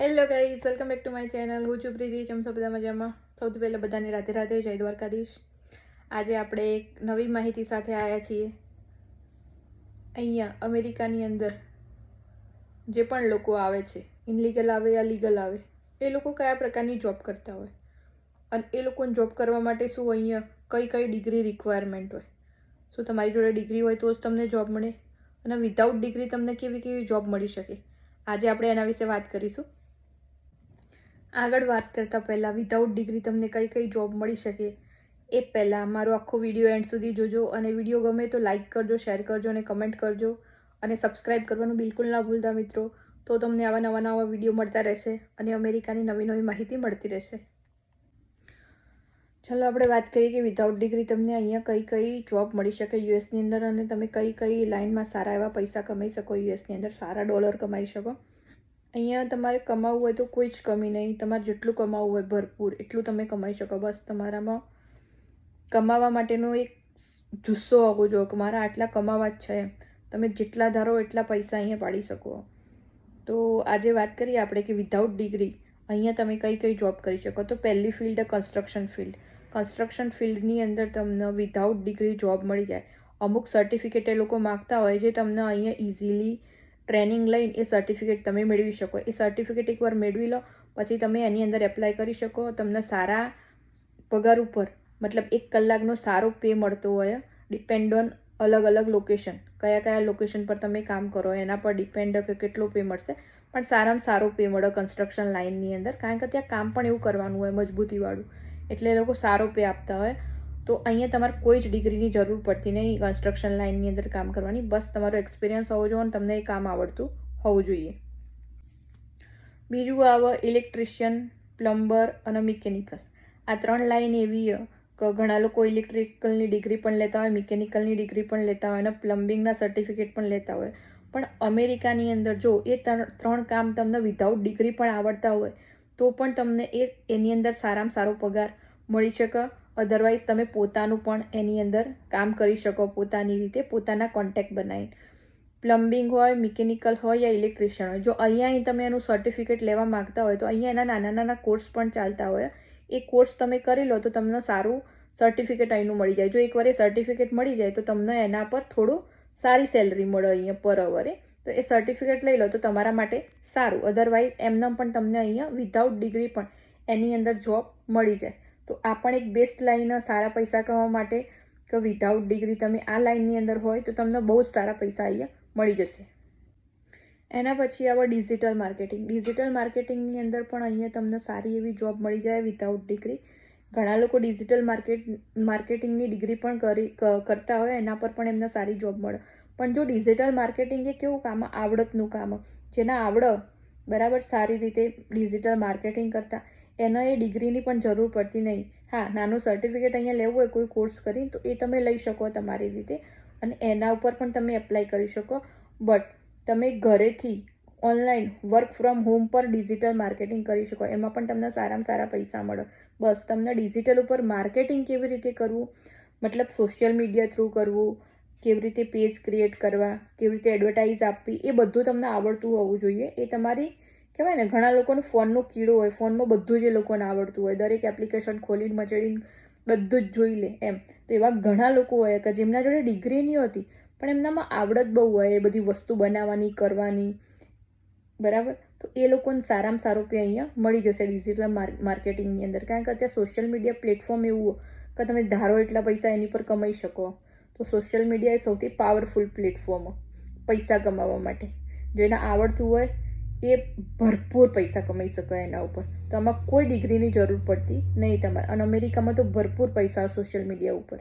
Hello guys welcome back to my channel હું છું પ્રીતિ. ચમસો બધા મજામાં? સૌથી પહેલાં બધાને રાધે રાધે. જય દ્વારકાધીશ. આજે આપણે એક નવી માહિતી સાથે આવ્યા છીએ. અહીંયા અમેરિકાની અંદર જે પણ લોકો આવે છે ઇનલીગલ આવે યા લીગલ આવે, એ લોકો કયા પ્રકારની જોબ કરતા હોય? અને એ લોકોને જોબ કરવા માટે શું અહીંયા કઈ કઈ ડિગ્રી રિક્વાયરમેન્ટ હોય? શું તમારી જોડે ડિગ્રી હોય તો જ તમને જોબ મળે? અને વિધાઉટ ડિગ્રી તમને કેવી કેવી જોબ મળી શકે? આજે આપણે એના વિશે વાત કરીશું. આગળ વાત કરતાં પહેલાં વિધાઉટ ડિગ્રી તમને કઈ કઈ જોબ મળી શકે, એ પહેલાં મારો આખો વીડિયો એન્ડ સુધી જોજો અને વીડિયો ગમે તો લાઇક કરજો શેર કરજો અને કમેન્ટ કરજો. અને સબસ્ક્રાઇબ કરવાનું બિલકુલ ના ભૂલતા મિત્રો. તો તમને આવા નવા નવા વીડિયો મળતા રહેશે અને અમેરિકાની નવી નવી માહિતી મળતી રહેશે. ચાલો આપણે વાત કરીએ કે વિધાઉટ ડિગ્રી તમને અહીંયા કઈ કઈ જોબ મળી શકે યુએસની અંદર અને તમે કઈ કઈ લાઇનમાં સારા એવા પૈસા કમાઈ શકો યુએસની અંદર સારા ડોલર કમાઈ શકો. અહીંયા તમારે કમાવવું હોય તો કોઈ જ કમી નહીં. તમારે જેટલું કમાવવું હોય ભરપૂર, એટલું તમે કમાઈ શકો. બસ તમારામાં કમાવા માટેનો એક જુસ્સો હોવો જોઈએ કે મારા આટલા કમાવા જ છે તમે જેટલા ધારો એટલા પૈસા અહીંયા પાડી શકો. તો આજે વાત કરીએ આપણે કે વિધાઉટ ડિગ્રી અહીંયા તમે કઈ કઈ જોબ કરી શકો. તો પહેલી ફિલ્ડ કન્સ્ટ્રક્શન ફિલ્ડ કન્સ્ટ્રક્શન ફિલ્ડની અંદર તમને વિધાઉટ ડિગ્રી જોબ મળી જાય. અમુક સર્ટિફિકેટ એ લોકો માગતા હોય જે તમને અહીંયા ઇઝીલી ટ્રેનિંગ લઈને એ સર્ટિફિકેટ તમે મેળવી શકો. એ સર્ટિફિકેટ એકવાર મેળવી લો, પછી તમે એની અંદર એપ્લાય કરી શકો. તમને સારા પગાર ઉપર, મતલબ એક કલાકનો સારો પે મળતો હોય ડિપેન્ડ ઓન અલગ અલગ લોકેશન કયા કયા લોકેશન પર તમે કામ કરો, એના પર ડિપેન્ડ કે કેટલો પે મળશે. પણ સારામાં સારો પે મળે કન્સ્ટ્રક્શન લાઇનની અંદર. કારણ કે ત્યાં કામ પણ એવું કરવાનું હોય, મજબૂતીવાળું. એટલે એ લોકો સારો પે આપતા હોય. તો અહીંયા તમારે કોઈ જ ડિગ્રીની જરૂર પડતી નહીં. કન્સ્ટ્રક્શન લાઇનની અંદર કામ કરવાની. બસ તમારો એક્સપિરિયન્સ હોવો જોઈએ અને તમને એ કામ આવડતું હોવું જોઈએ. બીજું આવે ઇલેક્ટ્રિશિયન, પ્લમ્બર અને મિકેનિકલ. આ ત્રણ લાઇન એવી ઘણા લોકો ઇલેક્ટ્રિકલની ડિગ્રી પણ લેતા હોય, મિકેનિકલની ડિગ્રી પણ લેતા હોય અને પ્લમ્બિંગના સર્ટિફિકેટ પણ લેતા હોય. પણ અમેરિકાની અંદર જો એ ત્રણ કામ તમને વિધાઉટ ડિગ્રી પણ આવડતા હોય, તો પણ તમને એ, એની અંદર સારામાં સારો પગાર મળી શકે. અધરવાઇઝ તમે પોતાનું પણ એની અંદર કામ કરી શકો, પોતાની રીતે પોતાના કોન્ટેક્ટ બનાવીને. પ્લમ્બિંગ હોય મિકેનિકલ હોય યા ઇલેક્ટ્રિશિયન હોય. જો અહીંયા તમે એનું સર્ટિફિકેટ લેવા માગતા હોય, તો અહીંયા એના નાના નાના કોર્સ પણ ચાલતા હોય. એ કોર્સ તમે કરી લો, તો તમને સારું સર્ટિફિકેટ અહીંનું મળી જાય. જો એકવાર એ સર્ટિફિકેટ મળી જાય, તો તમને એના પર થોડું સારી સેલરી મળે અહીંયા પર અવરે તો એ સર્ટિફિકેટ લઈ લો, તો તમારા માટે સારું. અધરવાઇઝ એમનામ પણ તમને અહીંયા વિધાઉટ ડિગ્રી પણ એની અંદર જોબ મળી જાય. તો આ પણ એક બેસ્ટ લાઈન સારા પૈસા કમાવા માટે કે વિધાઉટ ડિગ્રી તમે આ લાઈનની અંદર હોય તો તમને બહુ જ સારા પૈસા અહીંયા મળી જશે. એના પછી આવા ડિજિટલ માર્કેટિંગ ડિજિટલ માર્કેટિંગની અંદર પણ અહીંયા તમને સારી એવી જોબ મળી જાય વિધાઉટ ડિગ્રી ઘણા લોકો ડિજિટલ માર્કેટ માર્કેટિંગની ડિગ્રી પણ કરી કરતા હોય, એના પર પણ એમને સારી જોબ મળે. પણ જો ડિજિટલ માર્કેટિંગ એ કેવું કામ? આવડતનું કામ. જેના આવડ, બરાબર, સારી રીતે ડિજિટલ માર્કેટિંગ કરતા. એનો એ ડિગ્રીની પણ જરૂર પડતી નહીં. હા, નાનું સર્ટિફિકેટ અહીંયા લેવું હોય, કોઈ કોર્સ કરી તો એ તમે લઈ શકો તમારી રીતે. અને એના ઉપર પણ તમે એપ્લાય કરી શકો. બટ તમે ઘરેથી ઓનલાઈન વર્ક ફ્રોમ હોમ પર ડિજિટલ માર્કેટિંગ કરી શકો. એમાં પણ તમને સારામાં સારા પૈસા મળે. બસ, તમને ડિજિટલ ઉપર માર્કેટિંગ કેવી રીતે કરવું? મતલબ સોશિયલ મીડિયા થ્રુ કરવું, કેવી રીતે પેજ ક્રિએટ કરવા, કેવી રીતે એડવર્ટાઇઝ આપવી, એ બધું તમને આવડતું હોવું જોઈએ. એ તમારી કહેવાય ને, ઘણા લોકોને ફોનનો કીડો હોય, ફોનમાં બધું જ એ લોકોને આવડતું હોય. દરેક એપ્લિકેશન ખોલીને મચડીને બધું જ જોઈ લે એમ. તો એવા ઘણા લોકો હોય કે જેમના જોડે ડિગ્રી નહીં હોતી, પણ એમનામાં આવડત બહુ હોય, એ બધી વસ્તુ બનાવવાની, કરવાની. બરાબર? તો એ લોકોને સારામાં સારો પે અહીંયા મળી જશે ડિજિટલ માર્કેટિંગની અંદર. કારણ કે અત્યારે સોશિયલ મીડિયા પ્લેટફોર્મ એવું કે તમે ધારો એટલા પૈસા એની પર કમાઈ શકો. તો સોશિયલ મીડિયા એ સૌથી પાવરફુલ પ્લેટફોર્મ પૈસા કમાવા માટે. જેને આવડતું હોય એ ભરપૂર પૈસા કમાઈ શકે એના ઉપર. તો આમાં કોઈ ડિગ્રીની જરૂર પડતી નહીં તમારે. અને અમેરિકામાં તો ભરપૂર પૈસા સોશિયલ મીડિયા ઉપર.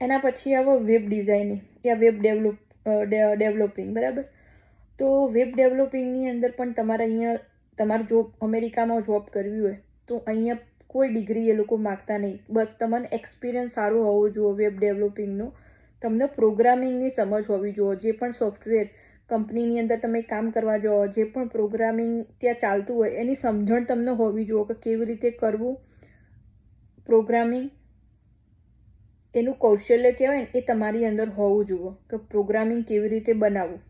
એના પછી આવો વેબ ડિઝાઇનિંગ યા વેબ ડેવલપ ડેવલપિંગ, બરાબર? તો વેબ ડેવલપિંગની અંદર પણ તમારે અહીંયા, તમારે જોબ અમેરિકામાં જોબ કરવી હોય, તો અહીંયા કોઈ ડિગ્રી એ લોકો માગતા નહીં. બસ તમને એક્સપિરિયન્સ સારો હોવો જોઈએ વેબ ડેવલપિંગનો. તમને પ્રોગ્રામિંગની સમજ હોવી જોઈએ, જે પણ સોફ્ટવેર કંપનીની અંદર તમે કામ કરવા જાઓ, જે પણ પ્રોગ્રામિંગ ત્યાં ચાલતું હોય, એની સમજણ તમને હોવી જોઈએ કે કેવી રીતે કરવું પ્રોગ્રામિંગ. એનું કૌશલ્ય કહેવાય ને, એ તમારી અંદર હોવું જોઈએ કે પ્રોગ્રામિંગ કેવી રીતે બનાવવું.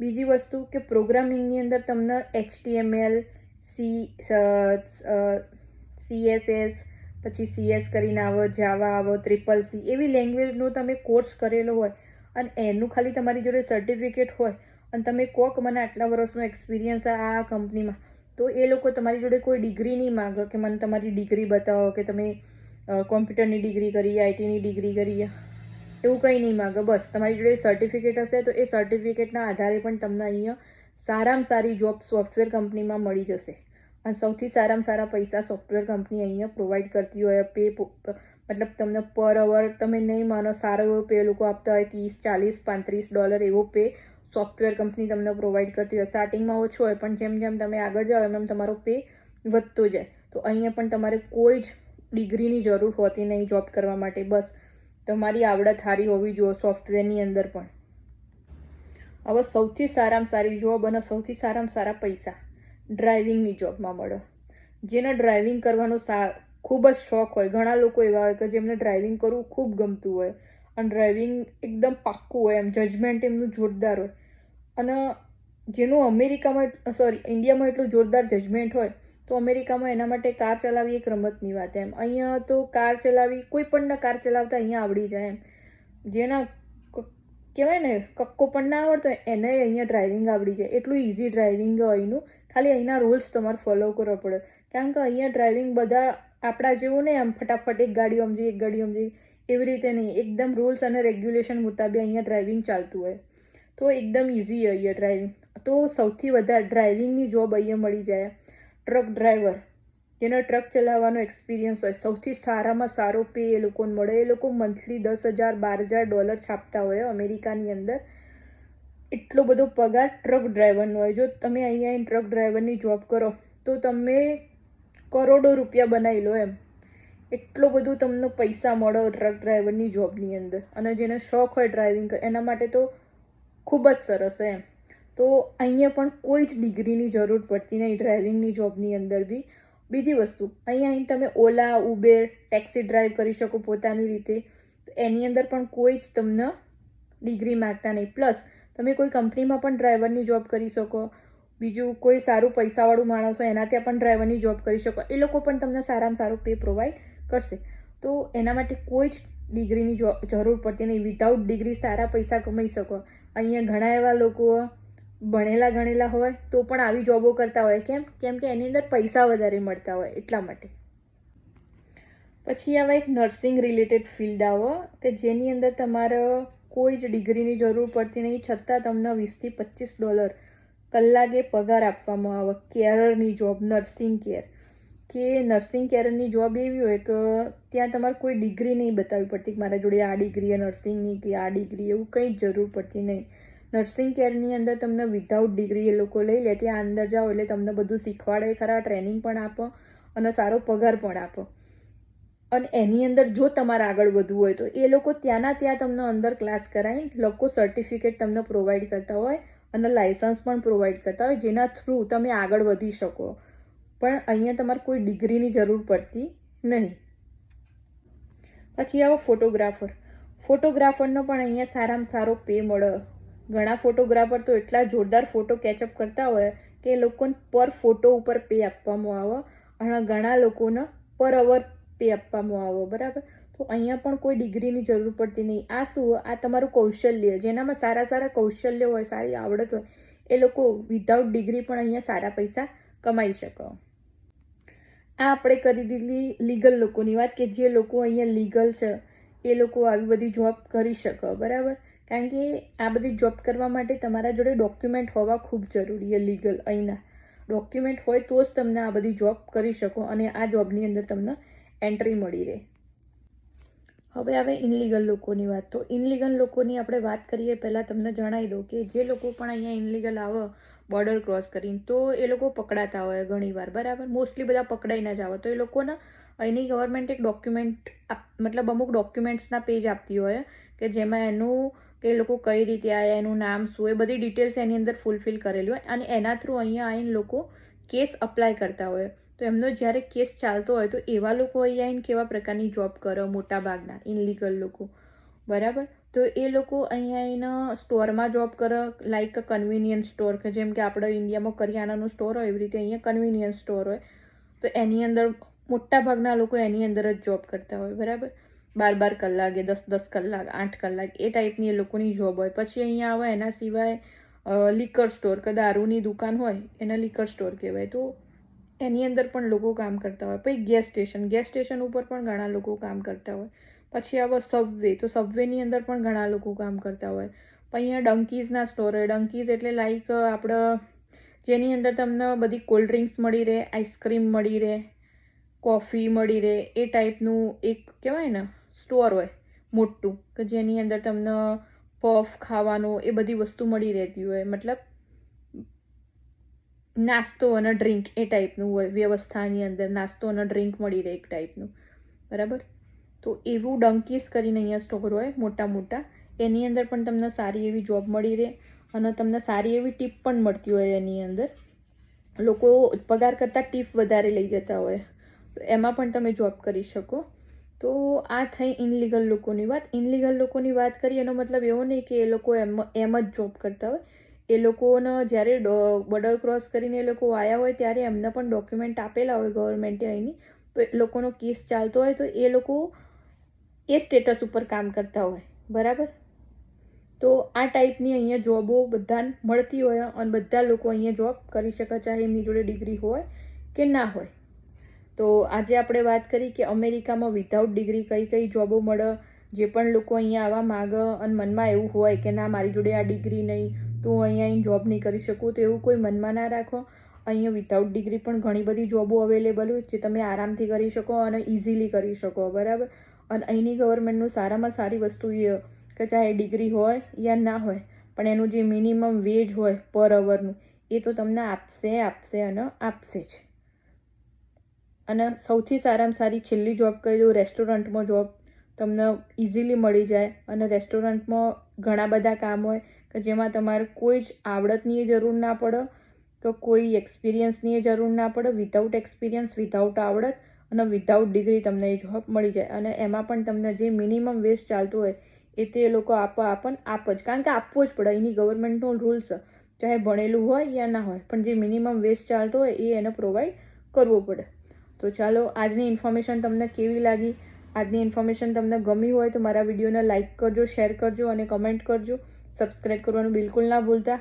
બીજી વસ્તુ કે પ્રોગ્રામિંગની અંદર તમને એચટીએમએલ, સી સીએસએસ, પછી સીએસ કરીને આવો, જાવા આવો ટ્રિપલ સી, એવી લેંગ્વેજનો તમે કોર્સ કરેલો હોય અને એનું ખાલી તમારી જોડે સર્ટિફિકેટ હોય અને તમે કહો કે મને આટલા વર્ષનો એક્સપિરિયન્સ આ કંપનીમાં તો એ લોકો તમારી જોડે કોઈ ડિગ્રી નહીં માગે કે મને તમારી ડિગ્રી બતાવો કે તમે કોમ્પ્યુટરની ડિગ્રી કરી આઈટીની ડિગ્રી કરી એવું કંઈ નહીં માગે. બસ, તમારી જોડે સર્ટિફિકેટ હશે તો એ સર્ટિફિકેટના આધારે પણ તમને અહીંયા સારામાં સારી જોબ સોફ્ટવેર કંપનીમાં મળી જશે. અને સૌથી સારામાં સારા પૈસા સોફ્ટવેર કંપની અહીંયા પ્રોવાઈડ કરતી હોય પે મતલબ તમને પર અવર તમે નહીં માનો, સારો એવો પે લોકો આપતા હોય, ત્રીસ, ચાલીસ, પાંત્રીસ ડોલર એવો પે સોફ્ટવેર કંપની તમને પ્રોવાઈડ કરતી હોય. સ્ટાર્ટિંગમાં ઓછો હોય, પણ જેમ જેમ તમે આગળ જાઓ, એમ એમ તમારો પે વધતો જાય. તો અહીંયા પણ તમારે કોઈ જ ડિગ્રીની જરૂર હોતી નહીં જોબ કરવા માટે. બસ, તમારી આવડત સારી હોવી જોઈએ સોફ્ટવેરની અંદર પણ. હવે સૌથી સારામાં સારી જોબ અને સૌથી સારામાં સારા પૈસા. ડ્રાઇવિંગની જોબમાં મળે. જેને ડ્રાઇવિંગ કરવાનો સા ખૂબ જ શોખ હોય. ઘણા લોકો એવા હોય કે જેમને ડ્રાઇવિંગ કરવું ખૂબ ગમતું હોય અને ડ્રાઇવિંગ એકદમ પાક્કું હોય, એમ જજમેન્ટ એમનું જોરદાર હોય. અને જેનું અમેરિકામાં સોરી ઇન્ડિયામાં એટલું જોરદાર જજમેન્ટ હોય, તો અમેરિકામાં એના માટે કાર ચલાવવી એક રમતની વાત એમ. અહીંયા તો કાર ચલાવી, કોઈ પણને કાર ચલાવતા અહીંયા આવડી જાય એમ. જેના કહેવાય ને, કક્કો પણ ના આવડતો એને અહીંયા ડ્રાઇવિંગ આવડી જાય. એટલું ઇઝી ડ્રાઇવિંગ હોય અહીંનું ખાલી અહીંના રૂલ્સ તમારે ફોલો કરવા પડે. કારણ કે અહીંયા ડ્રાઇવિંગ બધા આપણા જેવું નહીં આમ ફટાફટ એક ગાડી સમજી એક ગાડી સમજી એવી રીતે નહીં. એકદમ રૂલ્સ અને રેગ્યુલેશન મુતાબિક અહીંયા ડ્રાઇવિંગ ચાલતું હોય. તો એકદમ ઇઝી અહીંયા ડ્રાઇવિંગ તો સૌથી વધારે ડ્રાઇવિંગની જોબ અહીંયા મળી જાય. ટ્રક ડ્રાઈવર જેનો ટ્રક ચલાવવાનો એક્સપિરિયન્સ હોય. સૌથી સારામાં સારો પે એ લોકોને મળે. એ લોકો મંથલી દસ હજાર, બાર હજાર ડોલર છાપતા હોય અમેરિકાની અંદર. એટલો બધો પગાર ટ્રક ડ્રાઈવરનો હોય. જો તમે અહીંયા ટ્રક ડ્રાઈવરની જોબ કરો, તો તમે કરોડો રૂપિયા બનાવી લો એમ. એટલો બધું તમને પૈસા મળો ટ્રક ડ્રાઈવરની જોબની અંદર. અને જેને શોખ હોય ડ્રાઇવિંગ એના માટે તો ખૂબ જ સરસ એમ. તો અહીંયા પણ કોઈ જ ડિગ્રીની જરૂર પડતી નહીં ડ્રાઇવિંગની જોબની અંદર બી. બીજી વસ્તુ, અહીંયા અહીં તમે ઓલા, ઉબેર ટેક્સી ડ્રાઈવ કરી શકો પોતાની રીતે. એની અંદર પણ કોઈ જ તમને ડિગ્રી માગતા નહીં. પ્લસ તમે કોઈ કંપનીમાં પણ ડ્રાઈવરની જોબ કરી શકો. બીજું કોઈ સારું પૈસાવાળું માણસ હોય, એનાથી પણ ડ્રાઈવરની જોબ કરી શકો. એ લોકો પણ તમને સારામાં સારું પે પ્રોવાઈડ કરશે. તો એના માટે કોઈ જ ડિગ્રીની જરૂર પડતી નહીં. વિધાઉટ ડિગ્રી સારા પૈસા કમાઈ શકો. અહીંયા ઘણા એવા લોકો ભણેલા ગણેલા હોય, તો પણ આવી જોબો કરતા હોય. કેમ કેમ કે એની અંદર પૈસા વધારે મળતા હોય, એટલા માટે. પછી આવા એક નર્સિંગ રિલેટેડ ફિલ્ડ આવો, કે જેની અંદર તમારે કોઈ જ ડિગ્રીની જરૂર પડતી નહીં. છતાં તમને વીસથી પચીસ ડોલર કલાકે પગાર આપવામાં આવે. કેરરની જોબ નર્સિંગ કેર કે નર્સિંગ કેરની જોબ એવી હોય કે ત્યાં તમારે કોઈ ડિગ્રી નહીં બતાવવી પડતી, કે મારા જોડે આ ડિગ્રી નર્સિંગની કે આ ડિગ્રી એવું કંઈ જરૂર પડતી નહીં. નર્સિંગ કેરની અંદર તમને વિધાઉટ ડિગ્રી એ લોકો લઈ લે, ત્યાં અંદર જાઓ એટલે તમને બધું શીખવાડે, ખરા ટ્રેનિંગ પણ આપો અને સારો પગાર પણ આપો. અને એની અંદર જો તમારે આગળ વધવું હોય તો એ લોકો ત્યાંના ત્યાં તમને અંદર ક્લાસ કરાવીને લોકો સર્ટિફિકેટ તમને પ્રોવાઈડ કરતા હોય અને લાઇસન્સ પણ પ્રોવાઈડ કરતા હોય, જેના થ્રુ તમે આગળ વધી શકો. પણ અહીંયા તમારે કોઈ ડિગ્રીની જરૂર પડતી નહીં. પછી આવો ફોટોગ્રાફર. ફોટોગ્રાફરનો પણ અહીંયા સારામાં સારો પે મળે. ઘણા ફોટોગ્રાફર તો એટલા જોરદાર ફોટો કેચઅપ કરતા હોય કે એ લોકોને પર ફોટો ઉપર પે આપવામાં આવે અને ઘણા લોકોને પર અવર પે આપવામાં આવે, બરાબર? તો અહીંયા પણ કોઈ ડિગ્રીની જરૂર પડતી નહીં. આ શું? આ તમારું કૌશલ્ય. જેનામાં સારા સારા કૌશલ્ય હોય, સારી આવડત હોય, એ લોકો વિધાઉટ ડિગ્રી પણ અહીંયા સારા પૈસા કમાઈ શકો. આ આપણે કરી દીધી લીગલ લોકોની વાત કે જે લોકો અહીંયા લીગલ છે, એ લોકો આવી બધી જોબ કરી શકે. બરાબર? કારણ કે આ બધી જોબ કરવા માટે તમારા જોડે ડોક્યુમેન્ટ હોવા ખૂબ જરૂરી છે લીગલ અહીંના. ડોક્યુમેન્ટ હોય તો જ તમને આ બધી જોબ કરી શકો અને આ જોબની અંદર તમને એન્ટ્રી મળી રહે. હવે આવે ઇનલીગલ લોકોની વાત. તો ઇનલીગલ લોકોની આપણે વાત કરીએ, પહેલાં તમને જણાવી દઉં કે જે લોકો પણ અહીંયા ઇનલીગલ આવે બોર્ડર ક્રોસ કરીને, તો એ લોકો પકડાતા હોય ઘણીવાર, બરાબર? મોસ્ટલી બધા પકડાઈને જ આવે. તો એ લોકોના અહીંની ગવર્મેન્ટ એક ડોક્યુમેન્ટ મતલબ અમુક ડોક્યુમેન્ટ્સના પેજ આપતી હોય, કે જેમાં એનું, કે એ લોકો કઈ રીતે આવ્યા એનું નામ શું, એ બધી ડિટેલ્સ એની અંદર ફૂલફિલ કરેલી હોય. અને એના થ્રુ અહીંયા આવીને લોકો કેસ અપ્લાય કરતા હોય. તો એમનો જ્યારે કેસ ચાલતો હોય તો એવા લોકો અહીંયા આવીને કેવા પ્રકારની જોબ કરે મોટા ભાગના ઇનલીગલ લોકો. બરાબર? તો એ લોકો અહીંયા આવીને સ્ટોરમાં જોબ કરે લાઈક અ કન્વિનિયન્સ સ્ટોર કે જેમ કે આપણે ઇન્ડિયામાં કરિયાણાનો સ્ટોર હોય, એવી રીતે અહીંયા કન્વિનિયન્સ સ્ટોર હોય. તો એની અંદર મોટા ભાગના લોકો એની અંદર જ જોબ કરતા હોય, બરાબર? બાર બાર કલાકે, દસ દસ કલાક, આઠ કલાક, એ ટાઈપની એ લોકોની જોબ હોય. પછી અહીંયા આવે એના સિવાય લિકર સ્ટોર કે દારૂની દુકાન હોય, એને લિકર સ્ટોર કહેવાય. તો એની અંદર પણ લોકો કામ કરતા હોય. પછી ગેસ સ્ટેશન ગેસ સ્ટેશન ઉપર પણ ઘણા લોકો કામ કરતા હોય. પછી આવો સબવે તો સબવેની અંદર પણ ઘણા લોકો કામ કરતા હોય. પછી અહીંયા ડંકીઝના સ્ટોર હોય. ડંકીઝ એટલે લાઈક આપણે, જેની અંદર તમને બધી કોલ્ડ ડ્રિંક્સ મળી રહે આઈસ્ક્રીમ મળી રહે કોફી મળી રહે, એ ટાઈપનું એક કહેવાય ને સ્ટોર હોય, મોટું. કે જેની અંદર તમને પફ ખાવાનું એ બધી વસ્તુ મળી રહેતી હોય. મતલબ નાસ્તો અને ડ્રિંક એ ટાઈપનું હોય, વ્યવસ્થાની અંદર નાસ્તો અને ડ્રિંક મળી રહે એક ટાઈપનું બરાબર? તો એવું ડંકીસ કરીને અહીંયા સ્ટોર હોય, મોટા મોટા, એની અંદર પણ તમને સારી એવી જોબ મળી રહે અને તમને સારી એવી ટીપ પણ મળતી હોય એની અંદર. લોકો પગાર કરતાં ટીપ વધારે લઈ જતા હોય, એમાં પણ તમે જોબ કરી શકો. તો આ થઈ ઇનલીગલ લોકોની વાત. ઇનલીગલ લોકોની વાત કરીએ એનો મતલબ એવો નહીં કે એ લોકો એમ એમ જ જોબ કરતા હોય. એ લોકોને જ્યારે બોર્ડર ક્રોસ કરીને એ લોકો આવ્યા હોય ત્યારે એમને પણ ડોક્યુમેન્ટ આપેલા હોય ગવર્મેન્ટે અહીંની. તો એ લોકોનો કેસ ચાલતો હોય તો એ લોકો એ સ્ટેટસ ઉપર કામ કરતા હોય. બરાબર? તો આ ટાઈપની અહીંયા જોબો બધાને મળતી હોય અને બધા લોકો અહીંયા જોબ કરી શકે ચાહે એમની જોડે ડિગ્રી હોય કે ના હોય. તો આજે આપણે વાત કરી કે અમેરિકામાં વિધાઉટ ડિગ્રી કઈ કઈ જોબો મળે, જે પણ લોકો અહીંયા આવવા માગે અને મનમાં એવું હોય કે ના, મારી જોડે આ ડિગ્રી નહીં. તો અહીંયા અહીં જોબ નહીં કરી શકું તો એવું કોઈ મનમાં ના રાખો. અહીંયા વિથઆઉટ ડિગ્રી પણ ઘણી બધી જોબો અવેલેબલ હોય જે તમે આરામથી કરી શકો અને ઇઝીલી કરી શકો, બરાબર? અને અહીંની ગવર્મેન્ટનું સારામાં સારી વસ્તુ એ કે ચાહે ડિગ્રી હોય યા ના હોય, પણ એનું જે મિનિમમ વેજ હોય પર અવરનું એ તો તમને આપશે આપશે અને આપશે જ. અને સૌથી સારામાં સારી છેલ્લી જોબ કહી દઉં રેસ્ટોરન્ટમાં જોબ તમને ઇઝીલી મળી જાય અને રેસ્ટોરન્ટમાં ઘણા બધા કામ હોય કે જેમાં તમારે કોઈ જ આવડતની જરૂર ના પડે, કે કોઈ એક્સપિરિયન્સની જરૂર ના પડે વિધાઉટ એક્સપિરિયન્સ વિધાઉટ આવડત અને વિધાઉટ ડિગ્રી તમને એ જોબ મળી જાય. અને એમાં પણ તમને જે મિનિમમ વેસ્ટ ચાલતું હોય, એ તે લોકો આપવા આપણ આપ જ. કારણ કે આપવો જ પડે, એની ગવર્મેન્ટનો રૂલ્સ ચાહે ભણેલું હોય યા ના હોય, પણ જે મિનિમમ વેસ્ટ ચાલતો હોય, એ એને પ્રોવાઈડ કરવો પડે. તો ચાલો, આજની ઇન્ફોર્મેશન તમને કેવી લાગી? આજની ઇન્ફોર્મેશન તમને ગમી હોય તો મારા વિડીયોને લાઇક કરજો શેર કરજો અને કમેન્ટ કરજો. સબસ્ક્રાઈબ કરવાનું બિલકુલ ના ભૂલતા.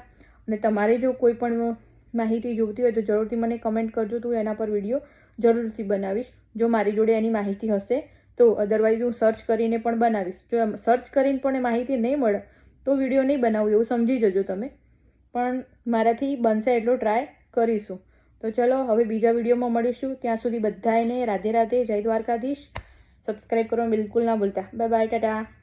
અને તમારે જો કોઈ પણ માહિતી જોઈતી હોય તો જરૂરથી મને કમેન્ટ કરજો, તો એના પર વીડિયો જરૂરથી બનાવીશ. જો મારી જોડે એની માહિતી હશે, તો અદરવાઇઝ હું સર્ચ કરીને પણ બનાવીશ. જો સર્ચ કરીને પણ માહિતી નહીં મળે, તો વીડિયો નહીં બનાવું, એવું સમજી જજો તમે. પણ મારાથી બનશે એટલો ટ્રાય કરીશું. તો ચલો, હવે બીજા વિડીયોમાં મળીશું. ત્યાં સુધી બધાને રાધે રાધે, જય દ્વારકાધીશ. સબસ્ક્રાઈબ કરવાનું બિલકુલ ના ભૂલતા. Bye bye tata.